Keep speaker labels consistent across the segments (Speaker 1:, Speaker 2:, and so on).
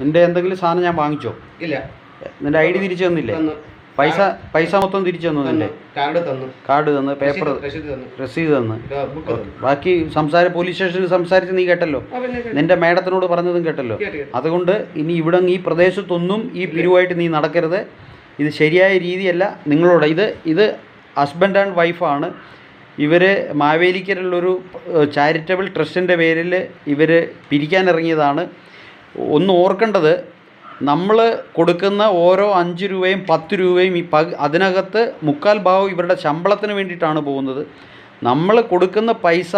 Speaker 1: നിന്റെ എന്തെങ്കിലും സാധനം ഞാൻ വാങ്ങിച്ചോ?
Speaker 2: ഇല്ല.
Speaker 1: നിന്റെ ഐ ഡി തിരിച്ചു തന്നില്ലേ? പൈസ പൈസ മൊത്തം തിരിച്ചു തന്നു നിന്റെ?
Speaker 2: കാർഡ് തന്നു.
Speaker 1: കാർഡ് തന്ന് പേപ്പർ
Speaker 2: രസീത്- തന്നു. ബുക്ക്
Speaker 1: സംസാര പോലീസ് സ്റ്റേഷനിൽ സംസാരിച്ച് നീ കേട്ടല്ലോ? നിന്റെ മേഡത്തിനോട് പറഞ്ഞതും കേട്ടല്ലോ?
Speaker 2: കേട്ടു, കേട്ടു.
Speaker 1: അതുകൊണ്ട് ഇനി ഇവിടെ ഈ പ്രദേശത്തൊന്നും ഈ പിരിവായിട്ട് നീ നടക്കരുത്. ഇത് ശരിയായ രീതിയല്ല. നിങ്ങളോട് ഇത് ഇത് ഹസ്ബൻഡ് ആൻഡ് വൈഫാണ് ഇവർ മാവേലിക്കരുള്ളൊരു ചാരിറ്റബിൾ ട്രസ്റ്റിന്റെ പേരിൽ ഇവർ പിരിക്കാനിറങ്ങിയതാണ്. ഒന്ന് ഓർക്കേണ്ടത് നമ്മൾ കൊടുക്കുന്ന ഓരോ അഞ്ച് രൂപയും പത്ത് രൂപയും ഈ പക അതിനകത്ത് മുക്കാൽ ഭാഗം ഇവരുടെ ശമ്പളത്തിന് വേണ്ടിയിട്ടാണ് പോകുന്നത്. നമ്മൾ കൊടുക്കുന്ന പൈസ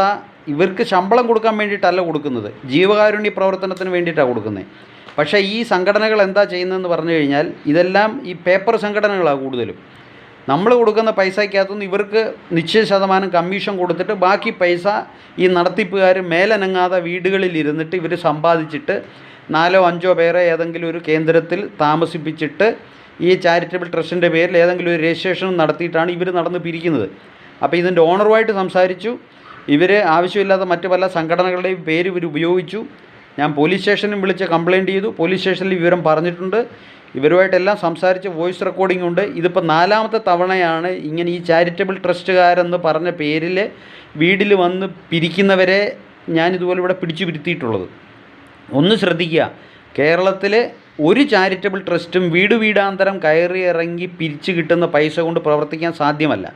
Speaker 1: ഇവർക്ക് ശമ്പളം കൊടുക്കാൻ വേണ്ടിയിട്ടല്ല കൊടുക്കുന്നത്. ജീവകാരുണ്യ പ്രവർത്തനത്തിന് വേണ്ടിയിട്ടാണ് കൊടുക്കുന്നത് പക്ഷേ ഈ സംഘടനകൾ എന്താ ചെയ്യുന്നതെന്ന് പറഞ്ഞു കഴിഞ്ഞാൽ ഇതെല്ലാം ഈ പേപ്പർ സംഘടനകളാണ് കൂടുതലും. നമ്മൾ കൊടുക്കുന്ന പൈസയ്ക്കകത്തുനിന്ന് ഇവർക്ക് നിശ്ചയ ശതമാനം കമ്മീഷൻ കൊടുത്തിട്ട് ബാക്കി പൈസ ഈ നടത്തിപ്പുകാർ മേലനങ്ങാതെ വീടുകളിൽ ഇരുന്നിട്ട് ഇവർ സമ്പാദിച്ചിട്ട് നാലോ അഞ്ചോ പേരെ ഏതെങ്കിലും ഒരു കേന്ദ്രത്തിൽ താമസിപ്പിച്ചിട്ട് ഈ ചാരിറ്റബിൾ ട്രസ്റ്റിന്റെ പേരിൽ ഏതെങ്കിലും ഒരു രജിസ്ട്രേഷൻ നടത്തിയിട്ടാണ് ഇവർ നടന്ന് പിരിക്കുന്നത്. അപ്പോൾ ഇതിന്റെ ഓണറുമായിട്ട് സംസാരിച്ചു. ഇവർ ആവശ്യമില്ലാത്ത മറ്റ് പല സംഘടനകളുടെയും പേര് ഇവർ ഉപയോഗിച്ചു. ഞാൻ പോലീസ് സ്റ്റേഷനിൽ വിളിച്ച് കംപ്ലയിന്റ് ചെയ്തു. പോലീസ് സ്റ്റേഷനിൽ വിവരം പറഞ്ഞിട്ടുണ്ട്. ഇവരുമായിട്ടെല്ലാം സംസാരിച്ച് വോയിസ് റെക്കോർഡിംഗ് ഉണ്ട്. ഇതിപ്പോൾ നാലാമത്തെ തവണയാണ് ഇങ്ങനെ ഈ ചാരിറ്റബിൾ ട്രസ്റ്റുകാരെന്ന് പറഞ്ഞ പേരിൽ വീട്ടിൽ വന്ന് പിരിക്കുന്നവരെ ഞാനിതുപോലെ ഇവിടെ പിടിച്ചു പിരുത്തിയിട്ടുള്ളത് ഒന്ന് ശ്രദ്ധിക്കുക. കേരളത്തിൽ ഒരു ചാരിറ്റബിൾ ട്രസ്റ്റും വീട് വീടാന്തരം കയറി ഇറങ്ങി പിരിച്ചു കിട്ടുന്ന പൈസ കൊണ്ട് പ്രവർത്തിക്കാൻ സാധ്യമല്ല.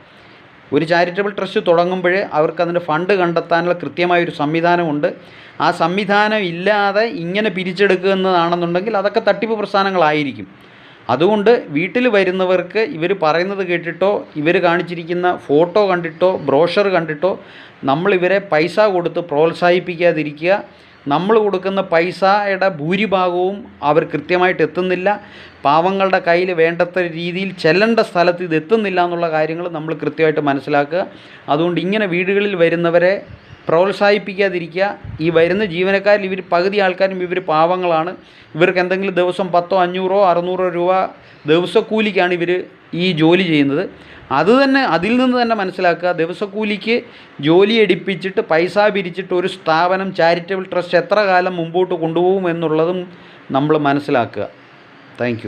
Speaker 1: ഒരു ചാരിറ്റബിൾ ട്രസ്റ്റ് തുടങ്ങുമ്പോൾ അവർക്ക് അതിന്റെ ഫണ്ട് കണ്ടെത്താനുള്ള കൃത്യമായൊരു സംവിധാനമുണ്ട്. ആ സംവിധാനം ഇല്ലാതെ ഇങ്ങനെ പിരിച്ചെടുക്കുന്നതാണെന്നുണ്ടെങ്കിൽ അതൊക്കെ തട്ടിപ്പ് പ്രസ്ഥാനങ്ങളായിരിക്കും. അതുകൊണ്ട് വീട്ടിൽ വരുന്നവർക്ക് ഇവർ പറയുന്നത് കേട്ടിട്ടോ ഇവർ കാണിച്ചിരിക്കുന്ന ഫോട്ടോ കണ്ടിട്ടോ ബ്രോഷർ കണ്ടിട്ടോ നമ്മളിവരെ പൈസ കൊടുത്ത് പ്രോത്സാഹിപ്പിക്കാതിരിക്കുക. നമ്മൾ കൊടുക്കുന്ന പൈസയുടെ ഭൂരിഭാഗവും അവർ കൃത്യമായിട്ട് എത്തുന്നില്ല. പാവങ്ങളുടെ കയ്യിൽ വേണ്ടത്ര രീതിയിൽ ചെല്ലേണ്ട സ്ഥലത്ത് ഇത് എത്തുന്നില്ല എന്നുള്ള കാര്യങ്ങൾ നമ്മൾ കൃത്യമായിട്ട് മനസ്സിലാക്കുക. അതുകൊണ്ട് ഇങ്ങനെ വീടുകളിൽ വരുന്നവരെ പ്രോത്സാഹിപ്പിക്കാതിരിക്കുക. ഈ വരുന്ന ജീവനക്കാരിൽ ഇവർ പകുതി ആൾക്കാരും ഇവർ പാവങ്ങളാണ്. ഇവർക്ക് എന്തെങ്കിലും ദിവസം പത്തോ അഞ്ഞൂറോ അറുന്നൂറോ രൂപ ദിവസക്കൂലിക്കാണ് ഇവർ ഈ ജോലി ചെയ്യുന്നത്. അത് തന്നെ അതിൽ നിന്ന് തന്നെ മനസ്സിലാക്കുക. ദിവസക്കൂലിക്ക് ജോലി എടുപ്പിച്ചിട്ട് പൈസ പിരിച്ചിട്ട് ഒരു സ്ഥാപനം ചാരിറ്റബിൾ ട്രസ്റ്റ് എത്ര കാലം മുമ്പോട്ട് കൊണ്ടുപോകും എന്നുള്ളതും നമ്മൾ മനസ്സിലാക്കുക. താങ്ക്